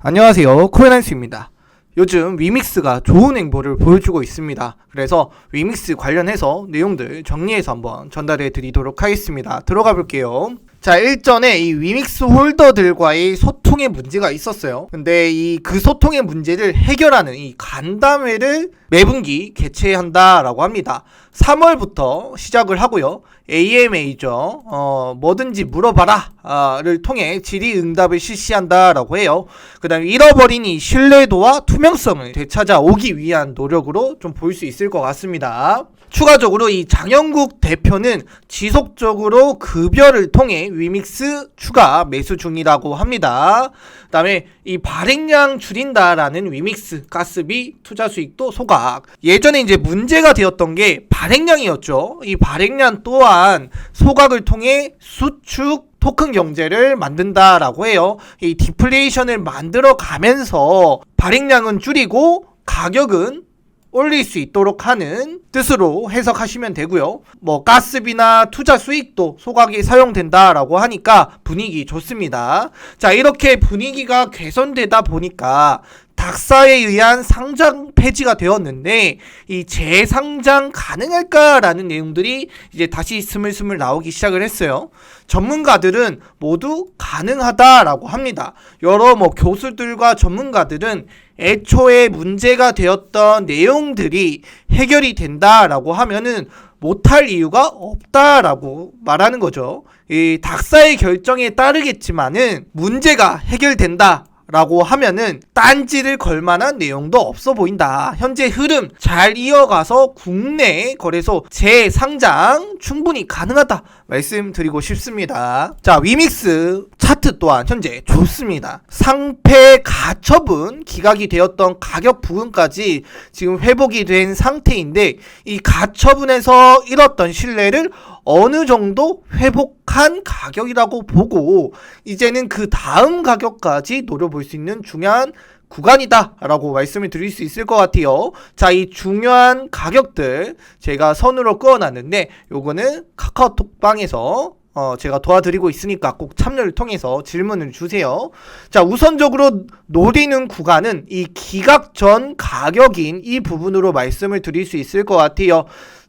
안녕하세요. 코에난스입니다. 요즘 위믹스가 좋은 행보를 보여주고 있습니다. 그래서 위믹스 관련해서 내용들 정리해서 한번 전달해 드리도록 하겠습니다. 들어가 볼게요 자 일전에 이 위믹스 홀더들과의 소통의 문제가 있었어요. 근데 이 그 소통의 문제를 해결하는 이 간담회를 매분기 개최한다라고 합니다. 3월부터 시작을 하고요. AMA죠. 어 뭐든지 물어봐라를 통해 질의응답을 실시한다라고 해요. 그 다음에 잃어버린 이 신뢰도와 투명성을 되찾아오기 위한 노력으로 좀 볼 수 있을 것 같습니다. 추가적으로 이 장영국 대표는 지속적으로 급여를 통해 위믹스 추가 매수 중이라고 합니다. 그 다음에 이 발행량 줄인다라는 위믹스 가스비 투자 수익도 소각. 예전에 이제 문제가 되었던 게 발행량이었죠. 이 발행량 또한 소각을 통해 수축 토큰 경제를 만든다라고 해요. 이 디플레이션을 만들어 가면서 발행량은 줄이고 가격은 올릴 수 있도록 하는 뜻으로 해석하시면 되고요. 뭐 가스비나 투자 수익도 소각이 사용된다라고 하니까 분위기 좋습니다. 자, 이렇게 분위기가 개선되다 보니까 닥사에 의한 상장 폐지가 되었는데 이 재상장 가능할까라는 내용들이 이제 다시 스물스물 나오기 시작을 했어요. 전문가들은 모두 가능하다라고 합니다. 여러 뭐 교수들과 전문가들은 애초에 문제가 되었던 내용들이 해결이 된다라고 하면은 못할 이유가 없다라고 말하는 거죠. 이 닥사의 결정에 따르겠지만은 문제가 해결된다. 라고 하면은 딴지를 걸 만한 내용도 없어 보인다. 현재 흐름 잘 이어가서 국내 거래소 재상장 충분히 가능하다. 말씀드리고 싶습니다. 자, 위믹스 차트 또한 현재 좋습니다. 상패 가처분 기각이 되었던 가격 부분까지 지금 회복이 된 상태인데 이 가처분에서 잃었던 신뢰를 어느 정도 회복한 가격이라고 보고 이제는 그 다음 가격까지 노려볼 수 있는 중요한 구간이다라고 말씀을 드릴 수 있을 것 같아요. 자, 이 중요한 가격들 제가 선으로 그어놨는데 요거는 카카오톡방에서 어, 제가 도와드리고 있으니까 꼭 참여를 통해서 질문을 주세요. 자, 우선적으로 노리는 구간은 이 기각 전 가격인 이 부분으로 말씀을 드릴 수 있을 것 같아요.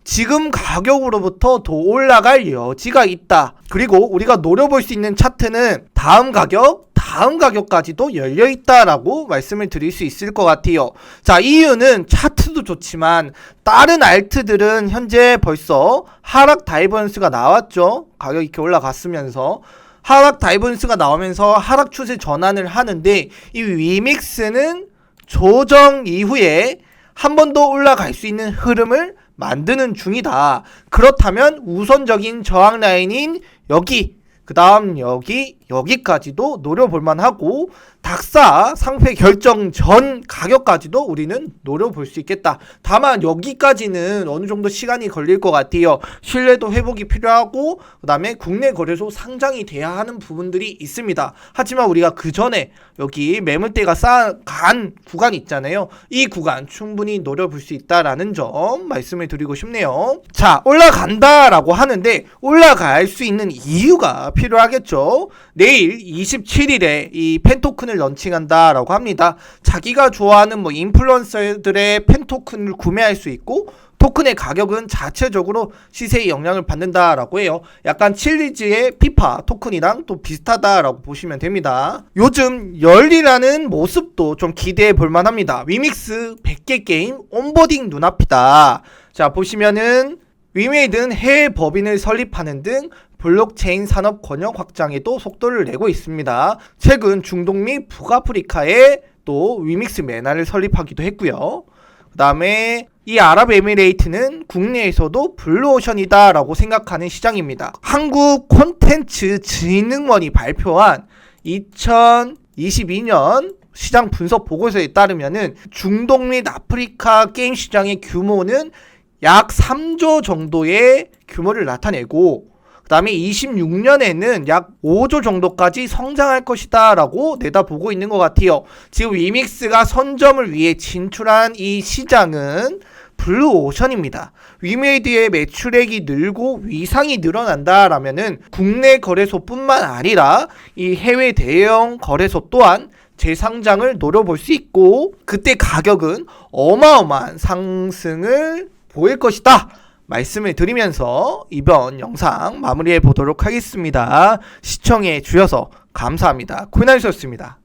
지금 가격으로부터 더 올라갈 여지가 있다. 그리고 우리가 노려볼 수 있는 차트는 다음 가격, 다음 가격까지도 열려 있다라고 말씀을 드릴 수 있을 것 같아요. 자, 이유는 차트도 좋지만 다른 알트들은 현재 벌써 하락 다이버런스가 나왔죠. 가격 이렇게 올라갔으면서 하락 다이버런스가 나오면서 하락 추세 전환을 하는데 이 위믹스는 조정 이후에 한 번 더 올라갈 수 있는 흐름을 만드는 중이다. 그렇다면 우선적인 저항 라인인 여기, 그 다음 여기, 여기까지도 노려볼 만하고 닥사 상패 결정 전 가격까지도 우리는 노려볼 수 있겠다. 다만 여기까지는 어느 정도 시간이 걸릴 것 같아요. 신뢰도 회복이 필요하고 그 다음에 국내 거래소 상장이 돼야 하는 부분들이 있습니다. 하지만 우리가 그 전에 여기 매물대가 쌓아간 구간 있잖아요. 이 구간 충분히 노려볼 수 있다라는 점 말씀을 드리고 싶네요. 자 올라간다라고 하는데 올라갈 수 있는 이유가 필요하겠죠. 내일 27일에 이 펜토큰 을 런칭한다라고 합니다. 자기가 좋아하는 뭐 인플루언서들의 펜토큰을 구매할 수 있고 토큰의 가격은 자체적으로 시세에 영향을 받는다라고 해요. 약간 칠리즈의 피파 토큰이랑 또 비슷하다라고 보시면 됩니다. 요즘 열리라는 모습도 좀 기대해 볼 만 합니다. 위믹스 100개 게임 온보딩 눈앞이다. 자, 보시면은 위메이드는 해외 법인을 설립하는 등 블록체인 산업 권역 확장에 도 속도를 내고 있습니다. 최근 중동 및 북아프리카에 또 위믹스 메나를 설립하기도 했고요. 그 다음에 이 아랍에미레이트는 국내에서도 블루오션이다라고 생각하는 시장입니다. 한국 콘텐츠 진흥원이 발표한 2022년 시장 분석 보고서에 따르면은 중동 및 아프리카 게임 시장의 규모는 약 3조 정도의 규모를 나타내고 그 다음에 26년에는 약 5조 정도까지 성장할 것이다 라고 내다보고 있는 것 같아요. 지금 위믹스가 선점을 위해 진출한 이 시장은 블루 오션입니다. 위메이드의 매출액이 늘고 위상이 늘어난다라면은 국내 거래소뿐만 아니라 이 해외 대형 거래소 또한 재상장을 노려볼 수 있고 그때 가격은 어마어마한 상승을 보일 것이다. 말씀을 드리면서 이번 영상 마무리해 보도록 하겠습니다. 시청해 주셔서 감사합니다. 코나이셨습니다.